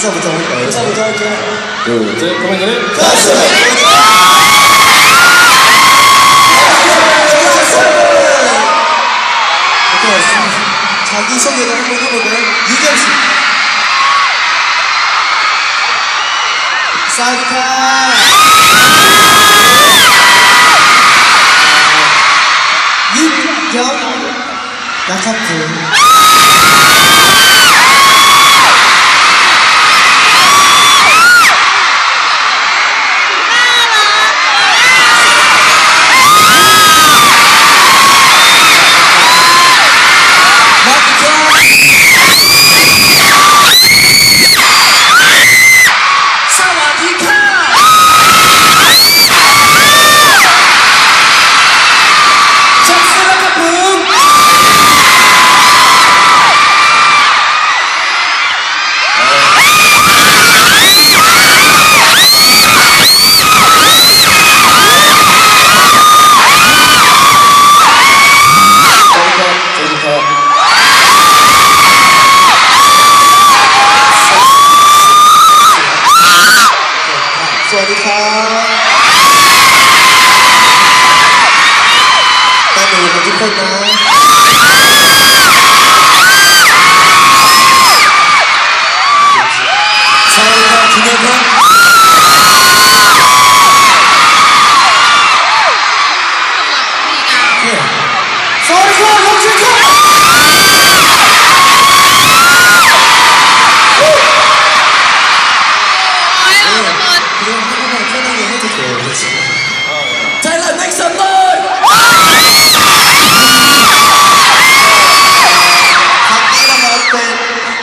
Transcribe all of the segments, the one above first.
인사부터 할까요? 인사부터 할게요. 둘셋 그러면은 오케이. 자기소개를 한번 해볼까요? 유겸씨. 사이카. 윤겸. 나카트.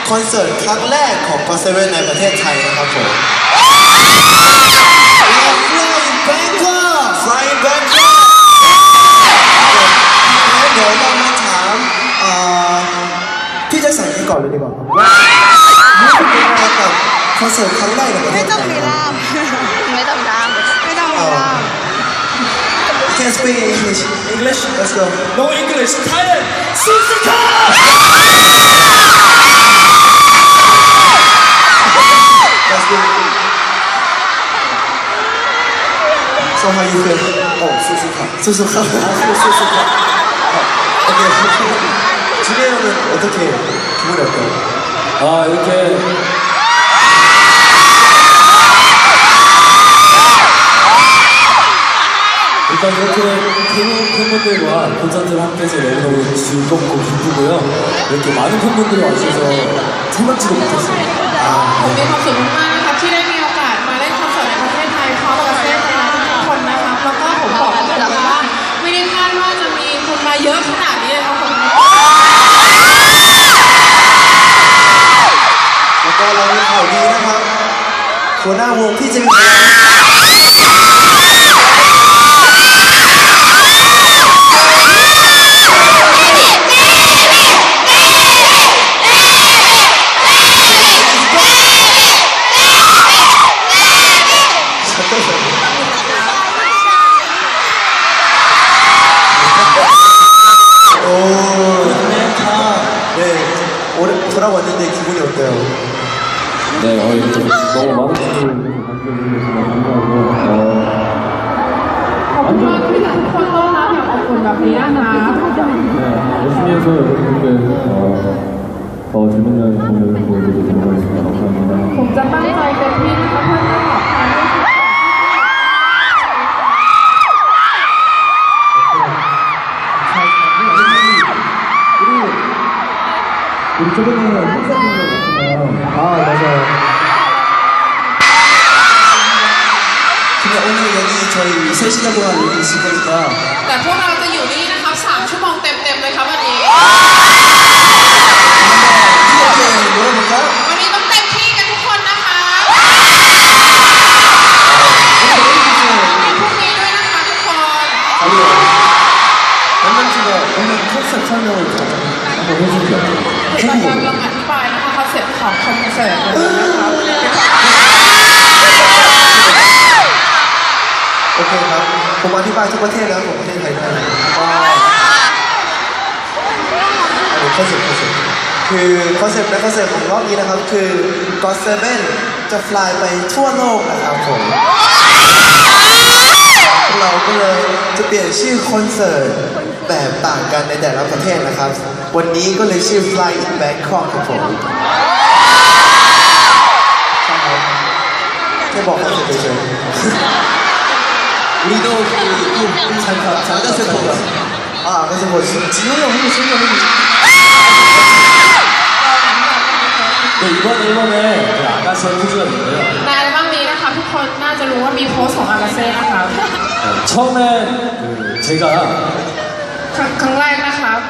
คอนเสิร์ตครั้งแรกของ g o d 7ในประเทศไทยนะครับผม Fly Bangkok Fly Bangkok แล้วเดี๋ยวเรามาถามเอ่อพี่จะใส่นกันก่อนเลยดีกว่าไคอนเสิร์ตครั้งแรกไม่ต้องมีล่าม ไม่ต้องล่ามไม่ต้องมีล่าม Can speak English English let's go No English Thailand Superstar 送他一份哦，试试看，试试看，还是试试看。好，OK。今天我们어떻게기분이어때요 아, 이렇게 일단 이렇게 팬- 팬분들과 콘서트를 함께해서 너무너무 즐겁고 기쁘고요 이렇게 많은 팬분들이 와주셔서 생각지도 못했어요 ผมมีความสุขมากๆนะคะที่ได้มีโอกาสมาเล่นคอนเสิร์ตในประเทศไทยพร้อมกับเซนไทยนะทุกคนนะคะแล้วก็ผมบอกเลยว่าไม่ได้คาดว่าจะมีคนมาเยอะขนาดนี้นะคะผม แล้วก็เรามีข่าวดีนะครับหัวหน้าวงพี่จะมี 너무 많은 분들이 함께해 주셔서 감사하고요 ขอบคุณมากที่ทุกคนต้อนรับอย่างอบอุ่นแบบนี้นะคะ 네, 열심히 해서 여러분께 어, 더 재밌는 공연을 보여드리도록 하겠습니다 감사합니다 저희 3시간 동안 여기 있을 거니까 แต่พวกเราจะอยู่นี่นะครับ3ชั่วโมงเต็มๆเลยครับวันนี้ 이렇게 놀아볼까요? วันนี้ต้องเต็มที่กันทุกคนนะคะ 오늘 พรุ่งนี้ด้วยนะคะทุกคน 아니요. 연남씨가 오늘 컨셉 설명을 좀 한번 해주세요. เราจะลองอธิบายนะคะคอนเซ็ปต์ของคอนเสิร์ตวันนี้นะครับ เคครับ ผมอธิบายทุกประเทศแล้วผมประเทศไทยได้คอนเซ็ปต์คอนเซ็ปต์คือคอนเซ็ปต์และคอนเซ็ปต์ของรอบนี้นะครับ คือ God Seven จะฟลายไปทั่วโลกนะครับผมเราก็เลยจะเปลี่ยนชื่อคอนเสิร์ตแบบต่างกันในแต่ละประเทศนะครับ วันนี้ก็เลยชื่อ Fly in Bangkok ครับผมแค่บอกคอนเซ็ปตเฉย 우리도 그 잠깐 잠깐 세포 ๆอ่าก็จะหมด 지효형 형이 지효형 형이 네 이번 앨범에 그 아가씨 퀴즈가 있는데요 ในอัลบั้มนี้นะคะทุกคนน่าจะรู้ว่ามีโพสต์ของอากาเซ่นะคะ 어, 처음에 그 제가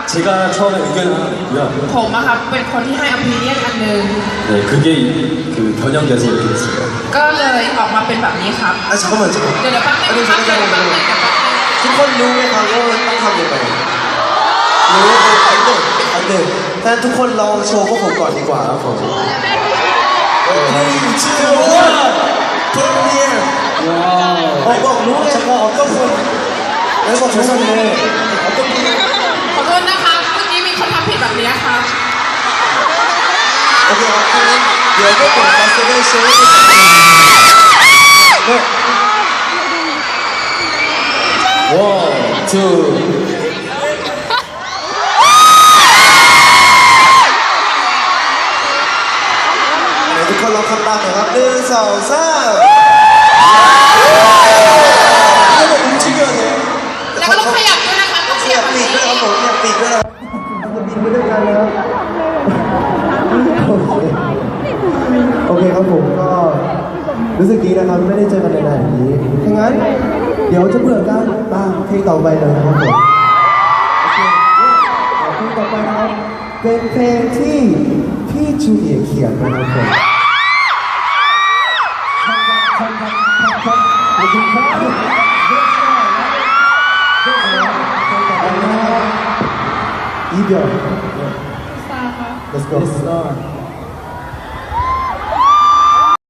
제가 처음에 의견을 하나 냈고요 ผมอะครับเป็นคนที่ให้อภินิยนอันหนึ่ง 네 그게 그 변형돼서 이렇게 됐어요 ก็เลยออกมาเป็นแบบนี้ครับ อ่ะ잠깐만잠깐만 เดี๋ยวเดี๋ยวแป๊บนึงครับเดี๋ยวเดี๋ยวแป๊บนึงเดี๋ยวแป๊บนึง ทุกคนรู้ไหมครับว่ามันต้องทำยังไงรู้ว่าอันหนึ่งอันหนึ่งแต่ทุกคนลองโชว์พวกผมก่อนดีกว่าครับผม 와 บอกบอกรู้ไงบอกอต้องคนแล้วบอกทุกคนเลยอต้องคน ขอโทษนะคะเมื่อกี้มีคนทำผิดแบบนี้ครับโอเคครับเดี๋ยวก็เปิดคอนเสิร์ตโชว์ 원, 투. ไหนทุกคนลองทำตามหน่อยครับหนึ่งสองสาม ครับผมก็รู้สึกดีนะครับไม่ได้เจอกันนานๆอย่างนี้ถ้างั้น เดี๋ยวจะเบื่อกันตามเพลงต่อไปเลยนะครับผมเพลงต่อไปนะครับเป็นเพลงที่พี่จูเนียร์เขียนนะครับผม이 별. Let's go.